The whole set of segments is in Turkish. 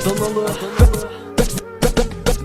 Adanalı.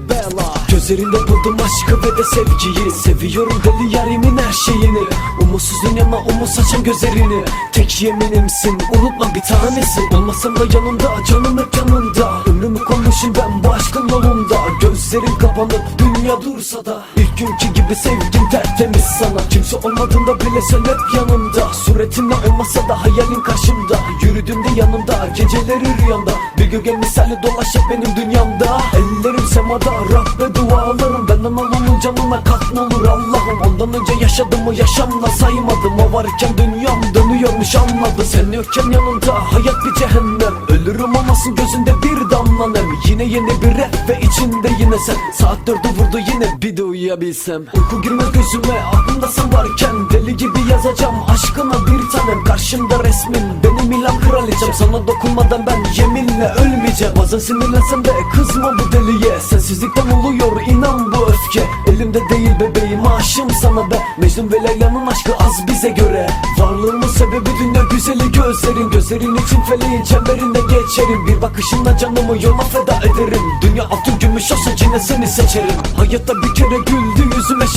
Bela. Gözlerinde buldum aşkı ve de sevgiyi. Seviyorum deli yarimin her şeyini. Umutsuzun yana umut saçan gözlerini. Tek yeminimsin unutma bir tanesin Olmasam da yanımda canım hep yanında Ömrümü konmuşum ben bu aşkın yolunda. Gözlerim kapanıp dünya dursa da. İlk günkü gibi sevgim tertemiz sana. Kimse olmadığında bile sen hep yanımda. Suretinle olmasa da hayalin karşımda. Yürüdüğümde yanımda geceleri rüyamda Bir gölge misali dolaş hep benim dünyamda. Ellerim semada Rabbe dualarım. Benden alanın canına katma olur Allah'ım. Ondan önce yaşadığımı yaşamla saymadım. O varken dünyam dönüyormuş anladı. Sen yokken yanımda hayat bir cehennem. Ölürüm olmasın gözünde bir damla nem. Yine yeni bir rap ve içinde yine sen. Saat dördü vurdu yine bir de uyuyabilsem. Uyku girmez gözüme aklımda sen varken Deli gibi yazacağım aşkına bir tanem Karşımda resmin benim ilan kraliçem. Sana dokunmadan ben yeminle ölmeyeceğim. Bazen sinirlensem de kızma bu deliye. Sensizlikten oluyor inan bu öfke. Elimde değil bebeğim aşığım sana be Mecnun ve Leyla'nın aşkı az bize göre. Varlığımın sebebi dünya güzeli gözlerin. Gözlerin için feleğin çemberinde geçerim. Bir bakışınla canımı yola feda ederim. Dünya altın gümüş olsa yine seni seçerim. Hayatta bir kere yüzüme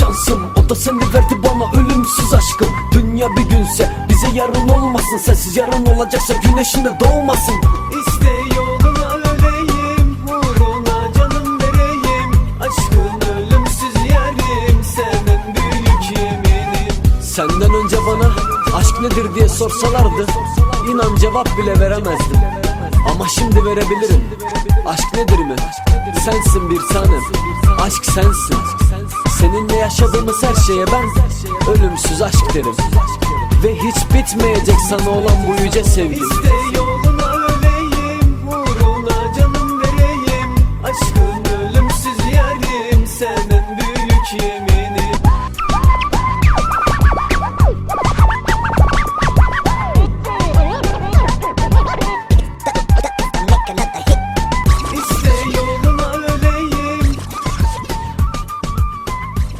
şansım O da seni verdi bana ölümsüz aşkım. Dünya bir günse bize yarın olmasın. Sensiz yarın olacaksa güneşinde doğmasın. İste yoluna öleyim Uğruna canım vereyim. Aşkın ölümsüz yerim Senin büyük yeminim. Senden önce bana aşk nedir diye sorsalardı inan cevap bile veremezdim. Ama şimdi verebilirim. Aşk nedir mi? Sensin bir tanem. Aşk sensin Seninle yaşadığımız her şeye ben Ölümsüz aşk derim. Ve hiç bitmeyecek sana olan bu yüce sevgim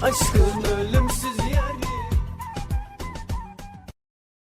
aşkın ölüm